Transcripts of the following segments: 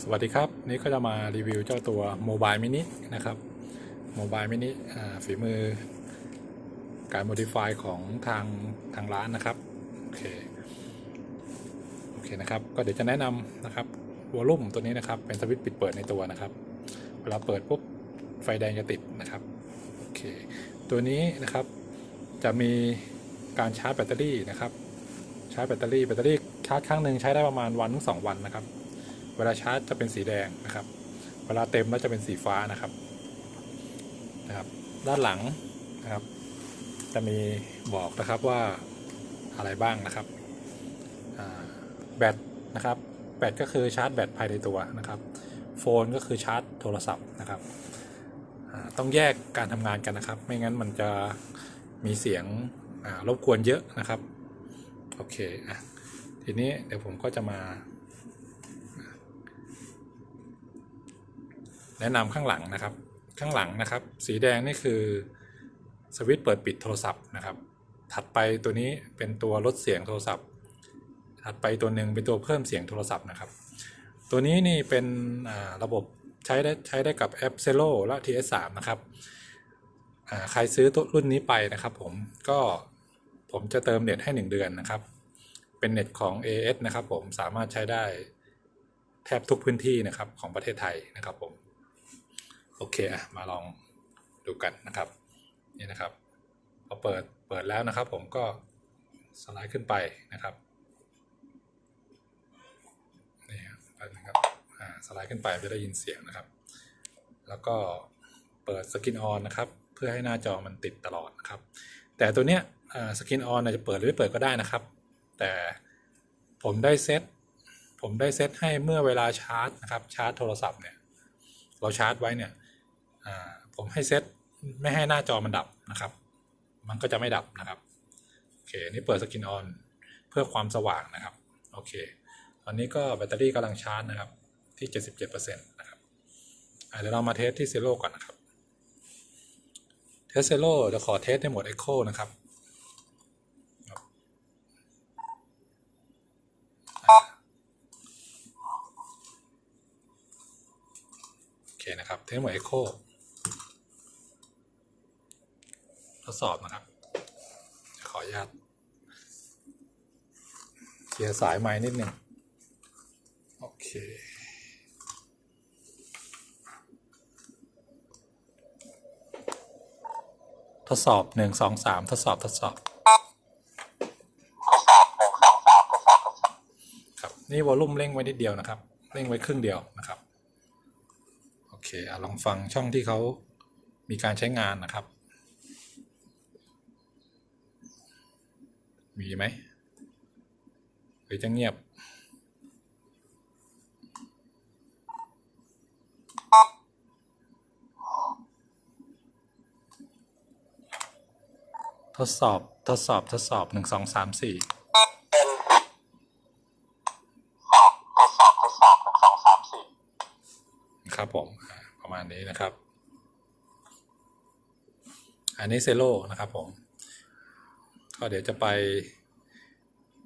สวัสดีครับ นี่ก็จะมารีวิวเจ้าตัวโมบายมินินะครับโมบายมินิฝีมือ การโมดิฟายของทางทางร้านนะครับ โอเค โอเคนะครับ ก็เดี๋ยวจะแนะนำนะครับวอลลุ่มตัวนี้นะครับ เป็นสวิตช์ปิดเปิดในตัวนะครับ เวลาเปิดปุ๊บไฟแดงจะติดนะครับ โอเค ตัวนี้นะครับจะมีการชาร์จแบตเตอรี่นะครับชาร์จแบตเตอรี่แบตเตอรี่ชาร์จครั้งหนึ่งใช้ได้ประมาณวันถึงสองวันนะครับ วลาชาร์จจะเป็นสีแดงนะครับ เวลาเต็มแล้วจะเป็นสีฟ้านะครับนะครับ ด้านหลังนะครับ จะมีบอกนะครับว่าอะไรบ้างนะครับแบตนะครับแบตก็คือชาร์จแบตภายในตัวนะครับ โฟนก็คือชาร์จโทรศัพท์นะครับต้องแยกการทำงานกันนะครับ ไม่งั้นมันจะมีเสียงรบกวนเยอะนะครับ โอเคอะทีนี้เดี๋ยวผมก็จะมา แนะนำข้างหลังนะครับ ข้างหลังนะครับ สีแดงนี่คือสวิตช์เปิดปิดโทรศัพท์นะครับ ถัดไปตัวนี้เป็นตัวลดเสียงโทรศัพท์ ถัดไปตัวหนึ่งเป็นตัวเพิ่มเสียงโทรศัพท์นะครับ ตัวนี้นี่เป็นระบบใช้ได้ใช้ได้กับแอป Zelo และ TS3 นะครับใครซื้อตัวรุ่นนี้ไปนะครับผมก็ผมจะเติมเน็ตให้ 1 เดือนนะครับ เป็นเน็ตของ AS นะครับผมสามารถใช้ได้แทบทุกพื้นที่นะครับของประเทศไทยนะครับผม โอเคอะมาลองดูกันนะครับ นี่นะครับพอเปิดเปิดแล้วนะครับ ผมก็สไลด์ขึ้นไปนะครับนี่ครับแป๊บนึงครับอ่าสไลด์ขึ้นไปจะได้ยินเสียงนะครับ แล้วก็เปิดสกินออนนะครับ เพื่อให้หน้าจอมันติดตลอดนะครับ แต่ตัวเนี้ยสกินออนจะเปิดหรือไม่เปิดก็ได้นะครับ แต่ผมได้เซตผมได้เซตให้เมื่อเวลาชาร์จนะครับชาร์จโทรศัพท์เนี่ยเราชาร์จไว้เนี่ย ผมให้เซตไม่ให้หน้าจอมันดับนะครับ มันก็จะไม่ดับนะครับ โอเค นี่เปิดสกินออนเพื่อความสว่างนะครับ โอเค ตอนนี้ก็แบตเตอรี่กำลังชาร์จนะครับ ที่ 77%นะครับอะเดี๋ยวเรามาเทสที่เซโ o ก่อนนะครับ เทสเซโ o จะขอเทสในโหมด Echo นะครับโอเคนะครับ เทสโหมด Echo ทดสอบนะครับ ขออนุญาตเคลียร์สายไม้นิดหนึ่งโอเคทดสอบหนึ่งสองสามทดสอบทดสอบครับนี่วอลลุ่มเร่งไว้นิดเดียวนะครับ เร่งไว้ครึ่งเดียวนะครับ โอเคอลองฟังช่องที่เขามีการใช้งานนะครับ มีไหมหรือจะเงียบ ทดสอบทดสอบทดสอบหนึ่งสองสามสี่สอบ ทดสอบ ทดสอบหนึ่งสองสามสี่ครับผมประมาณนี้นะครับ อันนี้เซโลนะครับผม ก็เดี๋ยวจะไป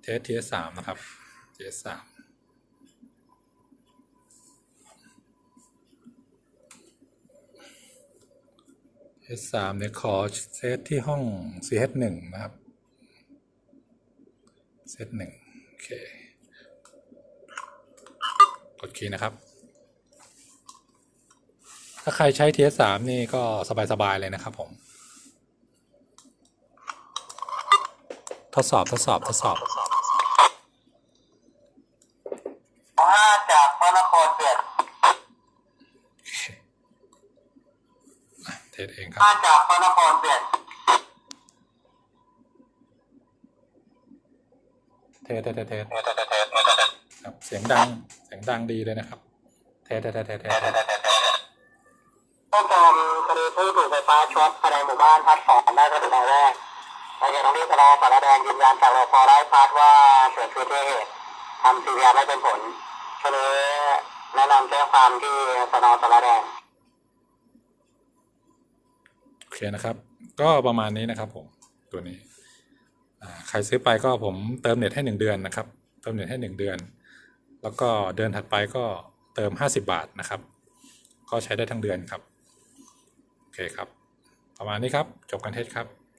เทสทีสามนะครับทีสามเทสสามเนี่ยขอเซตที่ห้อง CH หนึ่งนะครับเซตหนึ่งโอเค กดคีย์นะครับ ถ้าใครใช้ TS3 นี่ก็สบาย ๆ เลยนะครับผม ทดสอบทดสอบทดสอบห้าจากพระนครเปลี่ยนอะเทสเองครับห้าจากพระนครเปลี่ยนเทสเทสเทสเทสเทสเทสเทสเทสเทสครับเสียงดังเสียงดังดีเลยนะครับ เทสเทสเทสเทสเทสเทสผู้กองคดีผู้ถูกไฟฟ้าช็อตภายในหมู่บ้านพัดสองได้ก็เป็นรายแรก ในเหตุตรงนี้สนอสารแดงยืนยันจากรพได้พัดว่าเกิดอุบัติเหตุทำซีเรียไม่เป็นผลก็เลยแนะนำแจ้งความที่สนอสารแดงโอเคนะครับ ก็ประมาณนี้นะครับผมตัวนี้ใครซื้อไปก็ผมเติมเน็ตให้หนึ่งเดือนนะครับ เติมเน็ตให้หนึ่งเดือน แล้วก็เดือนถัดไปก็เติม 50 บาทนะครับ ก็ใช้ได้ทั้งเดือนครับ โอเคครับ ประมาณนี้ครับ จบกันเทศครับ